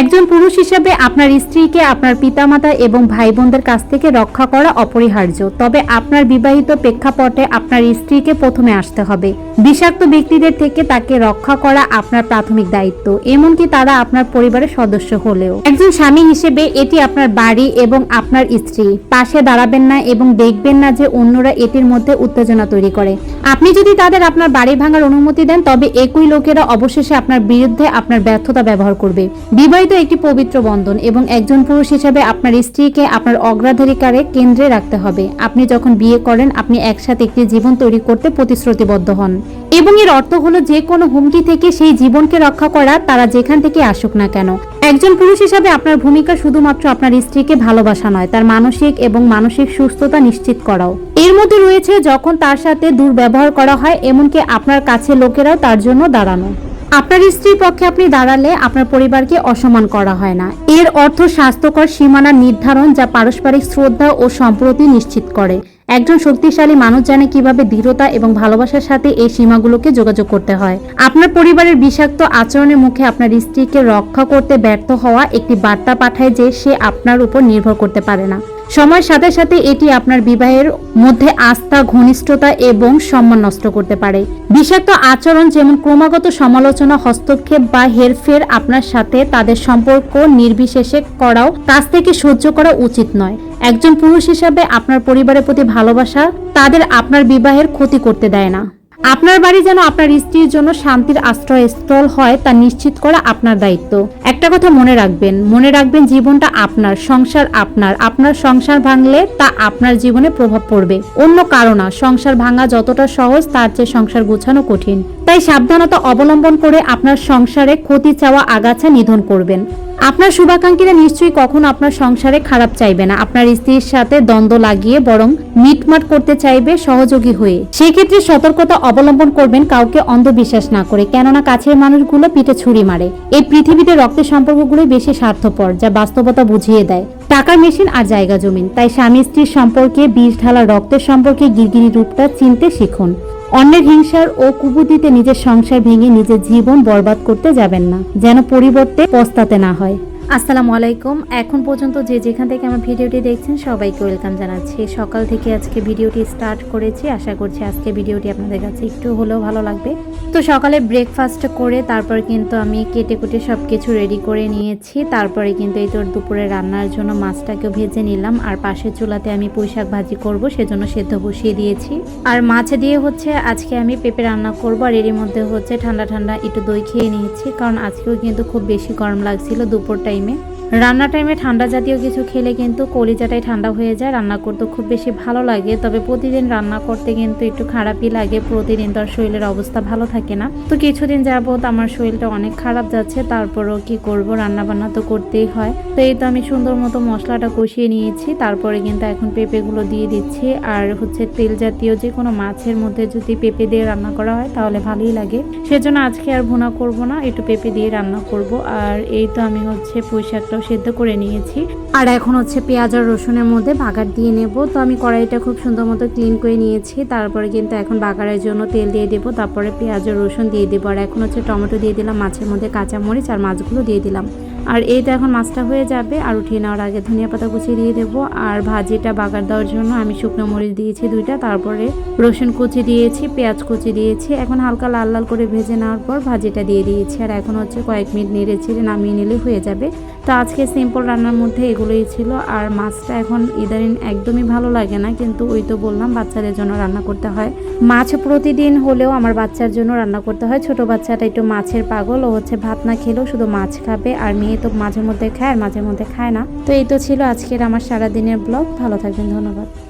একজন পুরুষ হিসেবে আপনার স্ত্রীকে, আপনার পিতামাতা এবং ভাই বোনদের কাছ থেকে রক্ষা করা অপরিহার্য। তবে আপনার বিবাহিত প্রেক্ষাপটে আপনার স্ত্রীকে প্রথমে আসতে হবে। বিষাক্ত ব্যক্তিদের থেকে তাকে রক্ষা করা আপনার প্রাথমিক দায়িত্ব, এমনকি তারা আপনার পরিবারের সদস্য হলেও। একজন স্বামী হিসেবে এটি আপনার বাড়ি এবং আপনার স্ত্রী। পাশে দাঁড়াবেন না এবং দেখবেন না যে অন্যরা এটির মধ্যে উত্তেজনা তৈরি করে। আপনি যদি তাদের আপনার বাড়ি ভাঙার অনুমতি দেন, তবে একই লোকেরা অবশেষে আপনার বিরুদ্ধে আপনার ব্যর্থতা ব্যবহার করবে। বিবাহিত একটি পবিত্র বন্ধন এবং একজন পুরুষ হিসেবে আপনার স্ত্রীকে আপনার অগ্রাধিকারে কেন্দ্রে রাখতে হবে। আপনি যখন বিয়ে করেন, আপনি একসাথে একটি জীবন তৈরি করতে প্রতিশ্রুতিবদ্ধ হন। এবং এর অর্থ হলো যে কোনো হুমকি থেকে সেই জীবনকে রক্ষা করা তারা যেখান থেকে আসুক না কেন। একজন পুরুষ হিসাবে আপনার ভূমিকা শুধুমাত্র আপনার স্ত্রীকে ভালোবাসা নয়, তার মানসিক এবং মানসিক সুস্থতা নিশ্চিত করাও। এর মধ্যে রয়েছে যখন তার সাথে দুর্ব্যবহার করা হয়, এমনকি আপনার কাছে লোকেরাও তার জন্য দাঁড়ানো। আপনার স্ত্রীর পক্ষে আপনি দাঁড়ালে আপনার পরিবারকে অসম্মান করা হয় না। এর অর্থ স্বাস্থ্যকর সীমানা নির্ধারণ যা পারস্পরিক শ্রদ্ধা ও সম্প্রতি নিশ্চিত করে। একজন শক্তিশালী মানুষ জানে কীভাবে দৃঢ়তা এবং ভালোবাসার সাথে এই সীমাগুলোকে যোগাযোগ করতে হয়। আপনার পরিবারের বিষাক্ত আচরণের মুখে আপনার স্ত্রীকে রক্ষা করতে ব্যর্থ হওয়া একটি বার্তা পাঠায় যে সে আপনার উপর নির্ভর করতে পারে না। সময়ের সাথে সাথে এটি আপনার বিবাহের মধ্যে আস্থা, ঘনিষ্ঠতা এবং সম্মান নষ্ট করতে পারে। বিষাক্ত আচরণ যেমন ক্রমাগত সমালোচনা, হস্তক্ষেপ বা হেরফের আপনার সাথে তাদের সম্পর্ক নির্বিশেষে করাও কাছ থেকে সহ্য করা উচিত নয়। একজন পুরুষ হিসাবে আপনার পরিবারের প্রতি ভালোবাসা তাদের আপনার বিবাহের ক্ষতি করতে দেয় না। আপনার বাড়ি যেন আপনার স্ত্রীর জন্য শান্তির আশ্রয়স্থল হয় তা নিশ্চিত করা আপনার দায়িত্ব। একটা কথা মনে রাখবেন মনে রাখবেন জীবনটা আপনার, সংসার আপনার। আপনার সংসার ভাঙলে তা আপনার জীবনে প্রভাব পড়বে। অন্য কারও না। সংসার ভাঙা যতটা সহজ, তার চেয়ে সংসার গোছানো কঠিন। তাই সাবধানতা অবলম্বন করে আপনার সংসারে ক্ষতি চাওয়া আগাছা নিধন করবেন। আপনার শুভাকাঙ্ক্ষীরা নিশ্চয়ই কখনো আপনার সংসারে খারাপ চাইবে না। আপনার স্ত্রীর সাথে দ্বন্দ্ব লাগিয়ে বরং মিটমাট করতে চাইবে সহযোগী হয়ে। সেক্ষেত্রে সতর্কতা অবলম্বন করবেন কাউকে অন্ধবিশ্বাস না করে, কেননা কাছের মানুষগুলো পিঠে ছুরি মারে। এই পৃথিবীতে রক্তের সম্পর্কগুলো বেশি স্বার্থপর, যা বাস্তবতা বুঝিয়ে দেয়। টাকার মেশিন আর জায়গা জমিন। তাই স্বামী স্ত্রীর সম্পর্কে বিষ ঢালা রক্তের সম্পর্কে গিরগিরি রূপটা চিনতে শিখুন। অন্যের হিংসার ও কুবুদিতে নিজের সংসার ভেঙে নিজের জীবন বরবাদ করতে যাবেন না, যেন পরিবর্তে পস্তাতে না হয়। আসসালামু আলাইকুম। এখন পর্যন্ত যে যেখান থেকে আমার ভিডিওটি দেখছেন, সবাইকে ওয়েলকাম জানাচ্ছি। সকাল থেকে আজকে ভিডিওটি স্টার্ট করেছি। আশা করছি আজকে ভিডিওটি আপনাদের কাছে একটু হলেও ভালো লাগবে। তো সকালে ব্রেকফাস্ট করে তারপর কিন্তু আমি কেটে কুটে সব কিছু রেডি করে নিয়েছি। তারপরে কিন্তু এই তোর দুপুরে রান্নার জন্য মাছটাকেও ভেজে নিলাম। আর পাশের চুলাতে আমি পুঁই শাক ভাজি করব, সেজন্য সেদ্ধ বসিয়ে দিয়েছি। আর মাছ দিয়ে হচ্ছে আজকে আমি পেঁপে রান্না করব, আর এরই মধ্যে হচ্ছে ঠান্ডা ঠান্ডা একটু দই খেয়ে নিয়েছি। কারণ আজকেও কিন্তু খুব বেশি গরম লাগছিল দুপুর টাইমে টাইমে রান্না টাইমে ঠান্ডা জাতীয় কিছু খেলে কিন্তু কলিজাটাই ঠান্ডা হয়ে যায়। রান্না করতে খুব বেশি ভালো লাগে, তবে প্রতিদিন রান্না করতে কিন্তু একটু খারাপই লাগে। প্রতিদিন তো আর শরীরের অবস্থা ভালো থাকে না। তো কিছুদিন যাবত আমার শরীরটা অনেক খারাপ যাচ্ছে, তারপরও কি করব? রান্না বান্না তো করতেই হয়। তো এই তো আমি সুন্দর মতো মশলাটা কষিয়ে নিয়েছি, তারপরে কিন্তু এখন পেঁপেগুলো দিয়ে দিচ্ছি। আর হচ্ছে তেল জাতীয় যে কোনো মাছের মধ্যে যদি পেঁপে দিয়ে রান্না করা হয়, তাহলে ভালোই লাগে। সেজন্য আজকে আর ভুনা করব না, একটু পেঁপে দিয়ে রান্না করব। আর এই তো আমি হচ্ছে পুঁই শাকটাও সেদ্ধ করে নিয়েছি। আর এখন হচ্ছে পেঁয়াজ আর রসুনের মধ্যে বাগার দিয়ে নেব। তো আমি কড়াইটা খুব সুন্দর মতো ক্লিন করে নিয়েছি। তারপরে কিন্তু এখন বাগারের জন্য তেল দিয়ে দেবো। তারপরে পেঁয়াজ আর রসুন দিয়ে দেবো। আর এখন হচ্ছে টমেটো দিয়ে দিলাম, মাছের মধ্যে কাঁচামরিচ আর মাছগুলো দিয়ে দিলাম। আর এই তো এখন মাছটা হয়ে যাবে, আর উঠিয়ে নেওয়ার আগে ধনিয়া পাতা কুচি দিয়ে দেবো। আর ভাজিটা বাগার দেওয়ার জন্য আমি শুকনো মরিচ দিয়েছি দুইটা, তারপরে রসুন কুচি দিয়েছি, পেঁয়াজ কুচি দিয়েছি। এখন হালকা লাল লাল করে ভেজে নেওয়ার পর ভাজিটা দিয়ে দিয়েছি। আর এখন হচ্ছে কয়েক মিনিট নেড়ে ছেড়ে নামিয়ে নিলে হয়ে যাবে। তো আজকে সিম্পল রান্নার মধ্যে এগুলোই ছিল। আর মাছটা এখন ইদানিং একদমই ভালো লাগে না, কিন্তু ওই তো বললাম বাচ্চাদের জন্য রান্না করতে হয়। মাছ প্রতিদিন হলেও আমার বাচ্চার জন্য রান্না করতে হয়। ছোট বাচ্চাটা একটু মাছের পাগল, ও হচ্ছে ভাত না খেলেও শুধু মাছ খাবে। আর মেয়ে তো মাঝে মধ্যে খায় মাঝে মধ্যে খায় না। তো এই তো ছিল আজকের আমার সারাদিনের ব্লগ। ভালো থাকবেন, ধন্যবাদ।